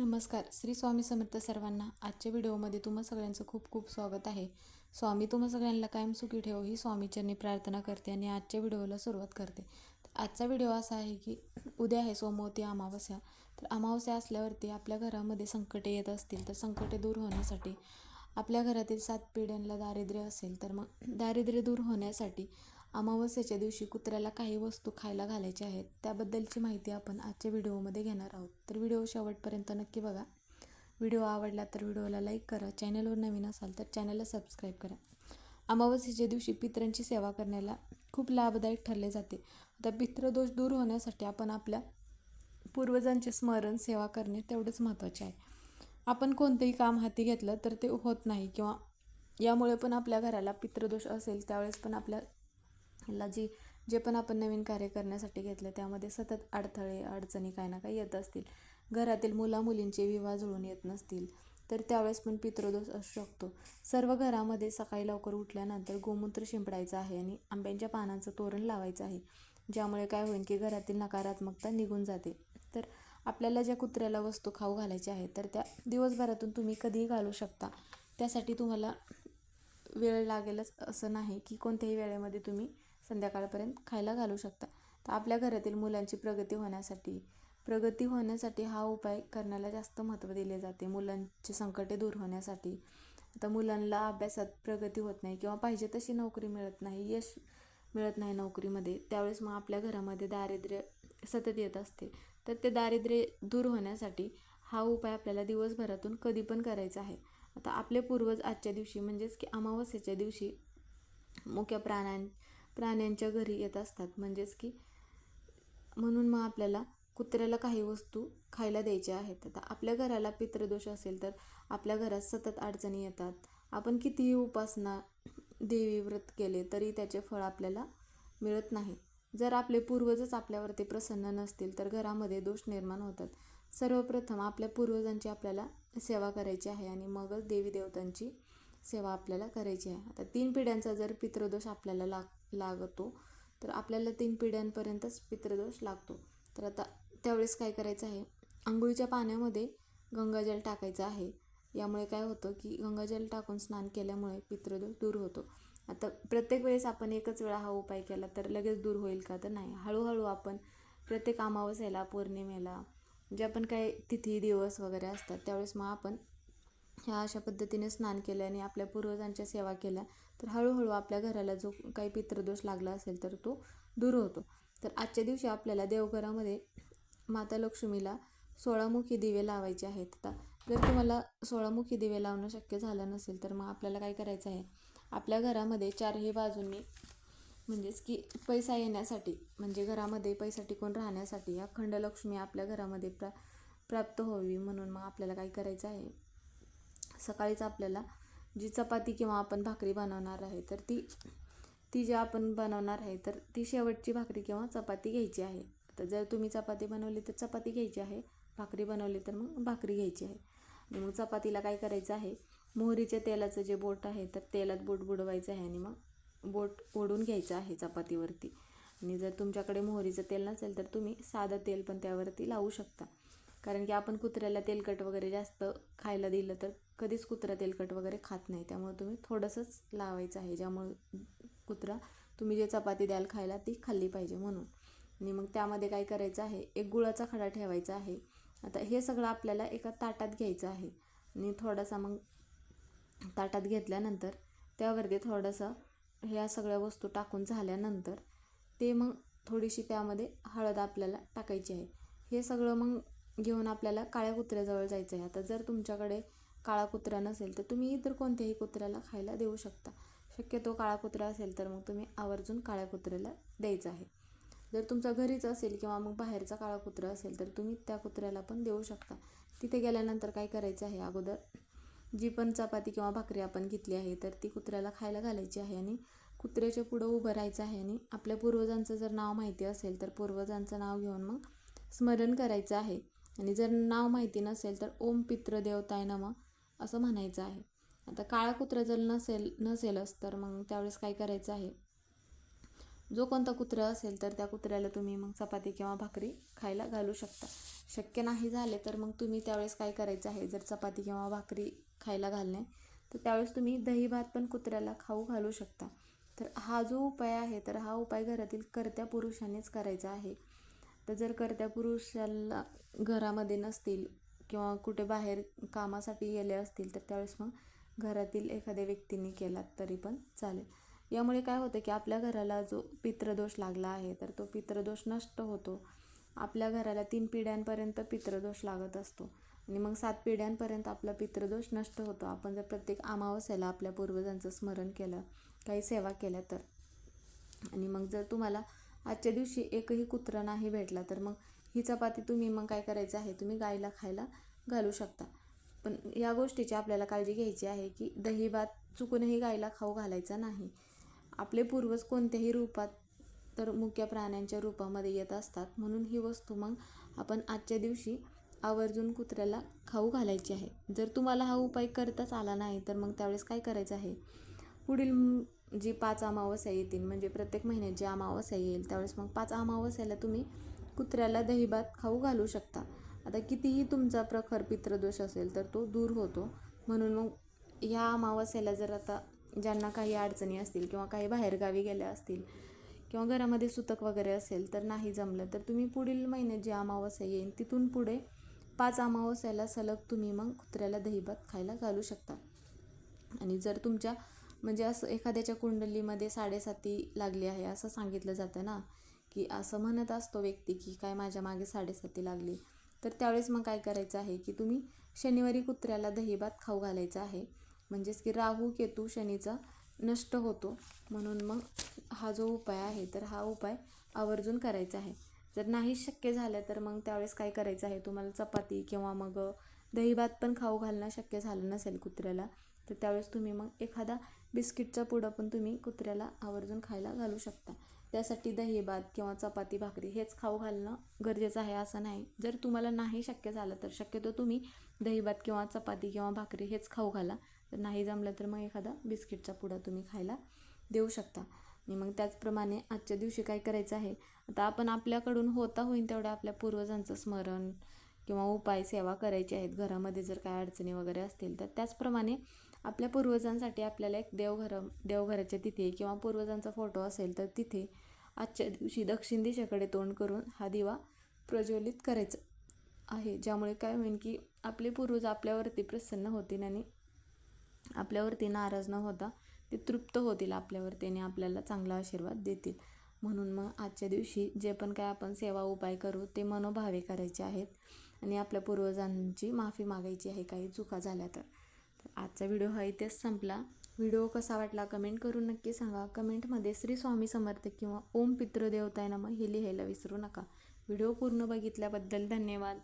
नमस्कार. श्री स्वामी समर्थ सर्वांना आजच्या व्हिडिओमध्ये तुम्हा सगळ्यांचं खूप खूप स्वागत आहे. स्वामी तुम्हा सगळ्यांना कायम सुखी ठेव ही स्वामीचरणी प्रार्थना करते आणि आजच्या व्हिडिओला सुरुवात करते. आजचा व्हिडिओ असा आहे की उद्या आहे सोमवती अमावस्या. तर अमावस्या असल्यावरती आपल्या घरामध्ये संकटे येत असतील तर संकटे दूर होण्यासाठी आपल्या घरातील सात पिढ्यांना दारिद्र्य असेल तर मग दारिद्र्य दूर होण्यासाठी अमावस्येच्या दिवशी कुत्र्याला काही वस्तू खायला घालायच्या आहेत त्याबद्दलची माहिती आपण आजच्या व्हिडिओमध्ये घेणार आहोत. तर व्हिडिओ शेवटपर्यंत नक्की बघा. व्हिडिओ आवडला तर व्हिडिओला लाईक करा चॅनलवर नवीन असाल तर चॅनलला सबस्क्राईब करा. अमावस्येच्या दिवशी पितरांची सेवा करण्याला खूप लाभदायक ठरले जाते. आता पितृदोष दूर होण्यासाठी आपण आपल्या पूर्वजांचे स्मरण सेवा करणे तेवढंच महत्त्वाचे आहे. आपण कोणतंही काम हाती घेतलं तर ते होत नाही किंवा यामुळे पण आपल्या घराला पितृदोष असेल त्यावेळेस पण आपल्या ला जी जे पण आपण नवीन कार्य करण्यासाठी घेतलं त्यामध्ये सतत अडथळे अडचणी काही ना काही येत असतील. घरातील मुलामुलींचे विवाह जुळून येत नसतील तर त्यावेळेस पण पितृदोष असू शकतो. सर्व घरामध्ये सकाळी लवकर उठल्यानंतर गोमूत्र शिंपडायचं आहे आणि आंब्यांच्या पानांचं तोरण लावायचं आहे. ज्यामुळे काय होईल की घरातील नकारात्मकता निघून जाते. तर आपल्याला ज्या कुत्र्याला वस्तू खाऊ घालायच्या आहेत तर त्या दिवसभरातून तुम्ही कधीही घालू शकता. त्यासाठी तुम्हाला वेळ लागेलच असं नाही की कोणत्याही वेळेमध्ये तुम्ही संध्याकाळपर्यंत खायला घालू शकता. तर आपल्या घरातील मुलांची प्रगती होण्यासाठी प्रगती होण्यासाठी हा उपाय करण्याला जास्त महत्त्व दिले जाते मुलांची संकटे दूर होण्यासाठी. आता मुलांना अभ्यासात प्रगती होत नाही किंवा पाहिजे तशी नोकरी मिळत नाही यश मिळत नाही नोकरीमध्ये त्यावेळेस मग आपल्या घरामध्ये दारिद्र्य सतत येत असते. तर ते दारिद्र्य दूर होण्यासाठी हा उपाय आपल्याला दिवसभरातून कधी पण करायचा आहे. आता आपले पूर्वज आजच्या दिवशी म्हणजेच की अमावस्येच्या दिवशी मुख्य प्राण्यां प्राण्यांच्या घरी येत असतात. म्हणजेच की म्हणून मग आपल्याला कुत्र्याला काही वस्तू खायला द्यायच्या आहेत. आता आपल्या घराला पितृदोष असेल तर आपल्या घरात सतत अडचणी येतात. आपण कितीही उपासना देवी व्रत केले तरी त्याचे फळ आपल्याला मिळत नाही. जर आपले पूर्वजच आपल्यावरती प्रसन्न नसतील तर घरामध्ये दोष निर्माण होतात. सर्वप्रथम आपल्या पूर्वजांची आपल्याला सेवा करायची आहे आणि मगच देवी देवतांची सेवा आपल्याला करायची आहे. आता तीन पिढ्यांचा जर पितृदोष आपल्याला लाग लागतो तर आपल्याला तीन पिढ्यांपर्यंतच पितृदोष लागतो. तर आता त्यावेळेस काय करायचं आहे? आंघोळीच्या पाण्यामध्ये गंगाजल टाकायचं आहे. यामुळे काय होतं की गंगाजल टाकून स्नान केल्यामुळे पितृदोष दूर होतो. आता प्रत्येक वेळेस आपण एकच वेळा हा उपाय केला तर लगेच दूर होईल का? तर नाही. हळूहळू आपण प्रत्येक अमावस्याला पौर्णिमेला जे आपण काही तिथी दिवस वगैरे असतात त्यावेळेस मग आपण ह्या अशा पद्धतीने स्नान केलं आणि आपल्या पूर्वजांच्या सेवा केल्या तर हळूहळू आपल्या घराला जो काही पितृदोष लागला असेल तर तो दूर होतो. तर आजच्या दिवशी आपल्याला देवघरामध्ये माता लक्ष्मीला सोळामुखी दिवे लावायचे आहेत. आता जर तुम्हाला सोळामुखी दिवे लावणं शक्य झालं नसेल तर मग आपल्याला काय करायचं आहे? आपल्या घरामध्ये चारही बाजूंनी म्हणजेच की पैसा येण्यासाठी म्हणजे घरामध्ये पैसा टिकून राहण्यासाठी या खंडलक्ष्मी आपल्या घरामध्ये प्रा प्राप्त व्हावी म्हणून मग आपल्याला काय करायचं आहे? सकाळीच आपल्याला जी चपाती किंवा आपण भाकरी बनवणार आहे तर ती ती जी आपण बनवणार आहे तर ती शेवटची भाकरी किंवा चपाती घ्यायची आहे. तर जर तुम्ही चपाती बनवली तर चपाती घ्यायची आहे. भाकरी बनवली तर मग भाकरी घ्यायची आहे. आणि मग चपातीला काय करायचं आहे? मोहरीच्या तेलाचं जे बोट आहे तर तेलात बोट बुडवायचं आहे आणि मग बोट ओढून घ्यायचं आहे चपातीवरती. आणि जर तुमच्याकडे मोहरीचं तेल नसेल तर तुम्ही साधं तेल पण त्यावरती लावू शकता. कारण की आपण कुत्र्याला तेलकट वगैरे जास्त खायला दिलं तर कधीच कुत्रा तेलकट वगैरे खात नाही. त्यामुळे तुम्ही थोडंसंच लावायचं आहे. ज्यामुळे कुत्रा तुम्ही जे चपाती द्याल खायला ती खाल्ली पाहिजे म्हणून. आणि मग त्यामध्ये काय करायचं आहे? एक गुळाचा खडा ठेवायचा आहे. आता हे सगळं आपल्याला एका ताटात घ्यायचं आहे. आणि थोडासा मग ताटात घेतल्यानंतर त्यावरती थोडंसं ह्या सगळ्या वस्तू टाकून झाल्यानंतर ते मग थोडीशी त्यामध्ये हळद आपल्याला टाकायची आहे. हे सगळं मग घेऊन आपल्याला काळ्या कुत्र्याजवळ जायचं आहे. आता जर तुमच्याकडे काळा कुत्रा नसेल तर तुम्ही इतर कोणत्याही कुत्र्याला खायला देऊ शकता. शक्यतो काळा कुत्रा असेल तर मग तुम्ही आवर्जून काळ्या कुत्र्याला द्यायचं आहे. जर तुमचा घरीच असेल किंवा मग बाहेरचा काळा कुत्रा असेल तर तुम्ही त्या कुत्र्याला पण देऊ शकता. तिथे गेल्यानंतर काय करायचं आहे? अगोदर जी पण चपाती किंवा भाकरी आपण घेतली आहे तर ती कुत्र्याला खायला घालायची आहे आणि कुत्र्याच्या पुढं उभं राहायचं आहे आणि आपल्या पूर्वजांचं जर नाव माहिती असेल तर पूर्वजांचं नाव घेऊन मग स्मरण करायचं आहे. आणि जर नाव माहिती नसेल तर ओम पित्र देवताय नम. असं म्हणायचं आहे. आता काळा कुत्रा जर नसेल नसेलच तर मग त्यावेळेस काय करायचं आहे? जो कोणता कुत्रा असेल तर त्या कुत्र्याला तुम्ही मग चपाती किंवा भाकरी खायला घालू शकता. शक्य नाही झाले तर मग तुम्ही त्यावेळेस काय करायचं आहे? जर चपाती किंवा भाकरी खायला घालणे तर त्यावेळेस तुम्ही दही भात पण कुत्र्याला खाऊ घालू शकता. तर हा जो उपाय आहे तर हा उपाय घरातील कर्त्या पुरुषानेच करायचा आहे. तर जर कर्त्या पुरुषाला घरामध्ये नसतील किंवा कुठे बाहेर कामासाठी गेले असतील तर त्यावेळेस मग घरातील एखाद्या व्यक्तीने केला तरी पण चालेल. यामुळे काय होतं की आपल्या घराला जो पितृदोष लागला आहे तर तो पितृदोष नष्ट होतो. आपल्या घराला तीन पिढ्यांपर्यंत पितृदोष लागत असतो. आणि मग सात पिढ्यांपर्यंत आपला पितृदोष नष्ट होतो. आपण जर प्रत्येक अमावस्याला आपल्या पूर्वजांचं स्मरण केलं काही सेवा केल्या तर. आणि मग जर तुम्हाला आजच्या दिवशी एकही कुत्रा नाही भेटला तर मग ही चपाती तुम्ही मग काय करायचं आहे? तुम्ही गाईला खायला घालू शकता. पण या गोष्टीची आपल्याला काळजी घ्यायची आहे की दही भात चुकूनही गाईला खाऊ घालायचा नाही. आपले पूर्वज कोणत्याही रूपात तर मुख्य प्राण्यांच्या रूपामध्ये येत असतात. म्हणून ही वस्तू मग आपण आजच्या दिवशी आवर्जून कुत्र्याला खाऊ घालायची आहे. जर तुम्हाला हा उपाय करताच आला नाही तर मग त्यावेळेस काय करायचं आहे? पुढील जी पाच अमावस्या येतील म्हणजे प्रत्येक महिन्यात जी अमावस्या येईल त्यावेळेस मग पाच अमावस्याला तुम्ही कुत्र्याला दहीभात खाऊ घालू शकता. आता कितीही तुमचा प्रखर पित्रदोष असेल तर तो दूर होतो. म्हणून मग ह्या अमावास्याला जर आता ज्यांना काही अडचणी असतील किंवा काही बाहेरगावी गेल्या असतील किंवा घरामध्ये सुतक वगैरे असेल तर नाही जमलं तर तुम्ही पुढील महिन्यात जी अमावस्या येईल तिथून पुढे पाच अमावस्याला सलग तुम्ही मग कुत्र्याला दहीभात खायला घालू शकता. आणि जर तुमच्या म्हणजे असं एखाद्याच्या कुंडलीमध्ये साडेसाती लागली आहे असं सांगितलं जातं ना की असं म्हणत असतो व्यक्ती की काय माझ्या मागे साडेसाती लागली? तर त्यावेळेस मग काय करायचं आहे की तुम्ही शनिवारी कुत्र्याला दहीभात खाऊ घालायचा आहे. म्हणजेच की राहू केतू शनीचा नष्ट होतो. म्हणून मग हा जो उपाय आहे तर हा उपाय आवर्जून करायचा आहे. जर नाही शक्य झालं तर मग त्यावेळेस काय करायचं आहे? तुम्हाला चपाती किंवा मग दहीभात पण खाऊ घालणं शक्य झालं नसेल कुत्र्याला तर त्यावेळेस तुम्ही मग एखादा बिस्किटचा पुडा पण तुम्ही कुत्र्याला आवर्जून खायला घालू शकता. त्यासाठी दही भात किंवा चपाती भाकरी हेच खाऊ घालणं गरजेचं आहे असं नाही. जर तुम्हाला नाही शक्य झालं तर शक्यतो तुम्ही दही भात किंवा चपाती किंवा भाकरी हेच खाऊ घाला. तर नाही जमलं तर मग एखादा बिस्किटचा पुडा तुम्ही खायला देऊ शकता. आणि मग त्याचप्रमाणे आजच्या दिवशी काय करायचं आहे? आता आपण आपल्याकडून होता होईन तेवढ्या आपल्या पूर्वजांचं स्मरण किंवा उपाय सेवा करायची आहेत. घरामध्ये जर काय अडचणी वगैरे असतील तर त्याचप्रमाणे आपल्या पूर्वजांसाठी आपल्याला एक देवघर देवघराच्या तिथे किंवा पूर्वजांचा फोटो असेल तर तिथे आजच्या दिवशी दक्षिण दिशेकडे तोंड करून हा दिवा प्रज्वलित करायचा आहे. ज्यामुळे काय होईल की आपले पूर्वज आपल्यावरती प्रसन्न होतील आणि आपल्यावरती नाराज न होता ते तृप्त होतील आपल्यावरती आणि आपल्याला चांगला आशीर्वाद देतील. म्हणून मग आजच्या दिवशी जे पण काय आपण सेवा उपाय करू ते मनोभावे करायचे आहेत. आणि आपल्या पूर्वजांची माफी मागायची आहे. काही चुका झाल्या तर तर आजचा व्हिडिओ हा इथेच संपला. व्हिडिओ कसा वाटला कमेंट करून नक्की सांगा. कमेंटमध्ये श्री स्वामी समर्थ किंवा ओम पितृदेवताय नम हे लिहायला विसरू नका. व्हिडिओ पूर्ण बघितल्याबद्दल धन्यवाद.